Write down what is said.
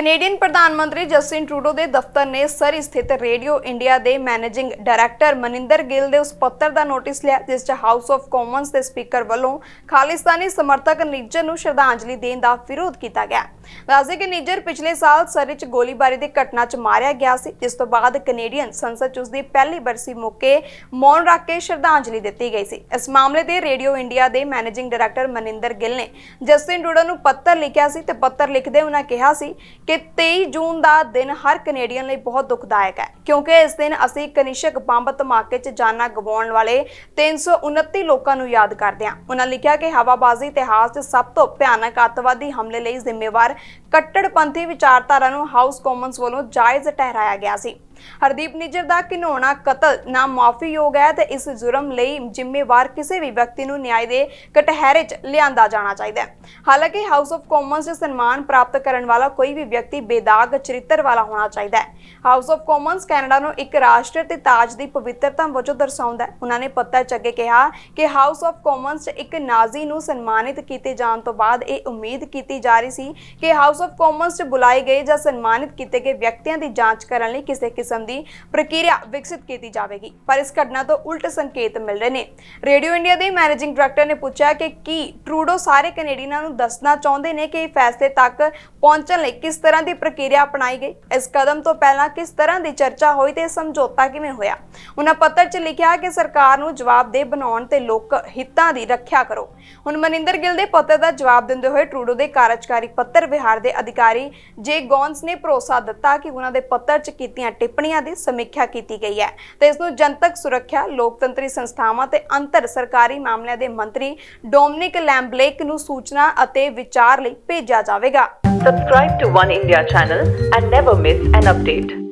Canadian ਪ੍ਰਧਾਨ ਮੰਤਰੀ Justin Trudeau ਦੇ ਦਫ਼ਤਰ ਨੇ ਸਰੀ ਸਥਿਤ ਰੇਡੀਓ ਇੰਡੀਆ ਦੇ ਮੈਨੇਜਿੰਗ ਡਾਇਰੈਕਟਰ ਮਨਿੰਦਰ ਗਿੱਲ ਦੇ ਉਸ ਪੱਤਰ ਦਾ ਨੋਟਿਸ ਲਿਆ, ਜਿਸ 'ਚ ਹਾਊਸ ਆਫ ਕਾਮਨਸ ਦੇ ਸਪੀਕਰ ਵੱਲੋਂ ਖਾਲਿਸਤਾਨੀ ਸਮਰਥਕ ਨਿੱਜਰ ਨੂੰ ਸ਼ਰਧਾਂਜਲੀ ਦੇਣ ਦਾ ਵਿਰੋਧ ਕੀਤਾ ਗਿਆ। ਦੱਸਦੇ ਕਿ ਨਿੱਜਰ ਪਿਛਲੇ ਸਾਲ ਸਰੀ 'ਚ ਗੋਲੀਬਾਰੀ ਦੀ ਘਟਨਾ 'ਚ ਮਾਰਿਆ ਗਿਆ ਸੀ, ਜਿਸ ਤੋਂ ਬਾਅਦ ਕੈਨੇਡੀਅਨ ਸੰਸਦ 'ਚ ਉਸ ਦੀ ਪਹਿਲੀ ਬਰਸੀ ਮੌਕੇ ਮੌਨ ਰੱਖ ਕੇ ਸ਼ਰਧਾਂਜਲੀ ਦਿੱਤੀ ਗਈ ਸੀ। ਇਸ ਮਾਮਲੇ ਤੇ ਰੇਡੀਓ ਇੰਡੀਆ ਦੇ ਮੈਨੇਜਿੰਗ ਡਾਇਰੈਕਟਰ ਮਨਿੰਦਰ ਗਿੱਲ ਨੇ ਜਸਟਿਨ ਟਰੂਡੋ ਨੂੰ ਪੱਤਰ ਲਿਖਿਆ ਸੀ ਤੇ ਪੱਤਰ ਲਿਖਦੇ ਉਹਨਾਂ ਕਿਹਾ ਸੀ ਕਿ 23 ਜੂਨ ਦਾ ਦਿਨ ਹਰ ਕੈਨੇਡੀਅਨ ਲਈ ਬਹੁਤ ਦੁਖਦਾਇਕ ਹੈ, ਕਿਉਂਕਿ ਇਸ ਦਿਨ ਅਸੀਂ ਕਨਿਸ਼ਕ ਬੰਬ ਧਮਾਕੇ 'ਚ ਜਾਨਾਂ ਗਵਾਉਣ ਵਾਲੇ 329 ਲੋਕਾਂ ਨੂੰ ਯਾਦ ਕਰਦੇ ਹਾਂ। ਉਹਨਾਂ ਲਿਖਿਆ ਕਿ ਹਵਾਬਾਜ਼ੀ ਇਤਿਹਾਸ 'ਚ ਸਭ ਤੋਂ ਭਿਆਨਕ ਅੱਤਵਾਦੀ ਹਮਲੇ ਲਈ ਜ਼ਿੰਮੇਵਾਰ ਕੱਟੜਪੰਥੀ ਵਿਚਾਰਧਾਰਾ ਨੂੰ ਹਾਊਸ ਕਾਮਨਸ ਵੱਲੋਂ ਜਾਇਜ਼ ਠਹਿਰਾਇਆ ਗਿਆ ਸੀ। ਹਰਦੀਪ ਨਿੱਜਰ ਦਾ ਘਿਨੌਣਾ ਕਤਲ ਨਾ ਮਾਫੀਯੋਗ ਹੈ ਤੇ ਇਸ ਜੁਰਮ ਲਈ ਜ਼ਿੰਮੇਵਾਰ ਕਿਸੇ ਵੀ ਵਿਅਕਤੀ ਨੂੰ ਨਿਆਂ ਦੇ ਕਟਹਿਰੇ 'ਚ ਲਿਆਂਦਾ ਜਾਣਾ ਚਾਹੀਦਾ ਹੈ। ਹਾਲਾਂਕਿ ਹਾਊਸ ਆਫ ਕਾਮਨਸ 'ਚ ਸਨਮਾਨ ਪ੍ਰਾਪਤ ਕਰਨ ਵਾਲਾ ਕੋਈ ਵੀ ਵਿਅਕਤੀ ਬੇਦਾਗ, ਚਰਿੱਤਰ ਵਾਲਾ ਹੋਣਾ ਚਾਹੀਦਾ ਹੈ। ਹਾਊਸ ਆਫ ਕਾਮਨਸ ਕੈਨੇਡਾ ਨੂੰ ਇੱਕ ਰਾਸ਼ਟਰ ਤੇ ਤਾਜ ਦੀ ਪਵਿੱਤਰਤਾ ਵਜੋਂ ਦਰਸਾਉਂਦਾ ਹੈ। ਉਹਨਾਂ ਨੇ ਪੱਤਰ 'ਚ ਅੱਗੇ ਕਿਹਾ ਕਿ ਹਾਊਸ ਆਫ ਕਾਮਨਸ 'ਚ ਇੱਕ ਨਾਜ਼ੀ ਨੂੰ ਸਨਮਾਨਿਤ ਕੀਤੇ ਜਾਣ ਤੋਂ ਬਾਅਦ ਇਹ ਉਮੀਦ ਕੀਤੀ ਜਾ ਰਹੀ ਸੀ ਕਿ ਹਾਊਸ ਆਫ ਕਾਮਨਸ 'ਚ ਬੁਲਾਏ ਗਏ ਜਾਂ ਸਨਮਾਨਿਤ ਕੀਤੇ ਗਏ ਵਿਅਕਤੀਆਂ ਦੀ ਜਾਂਚ ਕਰਨ ਲਈ ਕਿਸੇ ਕਿਸਮ ਦੀ ਪ੍ਰਕਿਰਿਆ ਵਿਕਸਿਤ ਕੀਤੀ ਜਾਵੇਗੀ। ਪਰ ਇਸ ਘਟਨਾ ਤੋਂ ਉਲਟ ਸੰਕੇਤ ਮਿਲ ਰਹੇ ਨੇ। ਰੇਡੀਓ ਇੰਡੀਆ ਦੇ ਮੈਨੇਜਿੰਗ ਡਾਇਰੈਕਟਰ ਨੇ ਪੁੱਛਿਆ ਕਿ ਕੀ ਟਰੂਡੋ ਸਾਰੇ ਕੈਨੇਡੀਅਨਾਂ ਨੂੰ ਦੱਸਣਾ ਚਾਹੁੰਦੇ ਨੇ ਕਿ ਇਹ ਫੈਸਲੇ ਤੱਕ ਪਹੁੰਚਣ ਲਈ ਕਿਸ ਤਰ੍ਹਾਂ ਦੀ ਪ੍ਰਕਿਰਿਆ ਅਪਣਾਈ ਗਈ? ਇਸ ਕਦਮ ਤੋਂ ਪਹਿਲਾਂ ਕਿਸ ਤਰ੍ਹਾਂ ਦੀ ਚਰਚਾ ਹੋਈ ਤੇ ਸਮਝੌਤਾ ਕਿਵੇਂ ਹੋਇਆ? ਉਹਨਾਂ ਪੱਤਰ 'ਚ ਲਿਖਿਆ ਕਿ ਸਰਕਾਰ ਨੂੰ ਜਵਾਬਦੇਹ ਬਣਾਉਣ ਤੇ ਲੋਕ ਹਿੱਤਾਂ ਦੀ ਰੱਖਿਆ ਕਰੋ। ਹੁਣ ਮਨਿੰਦਰ ਗਿੱਲ ਦੇ ਪੱਤਰ ਦਾ ਜਵਾਬ ਦਿੰਦੇ ਹੋਏ ਟਰੂਡੋ ਦੇ ਕਾਰਜਕਾਰੀ ਪੱਤਰ ਵਿਹਾਰ ਦੇ ਅਧਿਕਾਰੀ ਜੇ ਗੌਨਸ ਨੇ ਭਰੋਸਾ ਦਿੱਤਾ ਕਿ ਉਹਨਾਂ ਦੇ ਪੱਤਰ 'ਚ ਕੀਤੀਆਂ ਟਿੱਪਣੀਆਂ ਟਿੱਪਣੀਆਂ ਦੀ ਸਮੀਖਿਆ ਕੀਤੀ ਗਈ ਹੈ ਤੇ ਇਸ ਨੂੰ ਜਨਤਕ ਸੁਰੱਖਿਆ, ਲੋਕਤੰਤਰੀ ਸੰਸਥਾਵਾਂ ਤੇ ਅੰਤਰ ਸਰਕਾਰੀ ਮਾਮਲਿਆਂ ਦੇ ਮੰਤਰੀ ਡੋਮਨਿਕ ਲੈਂਬਲੇਕ ਨੂੰ ਸੂਚਨਾ ਅਤੇ ਵਿਚਾਰ ਲਈ ਭੇਜਿਆ ਜਾਵੇਗਾ Subscribe to One India channel and never miss an update.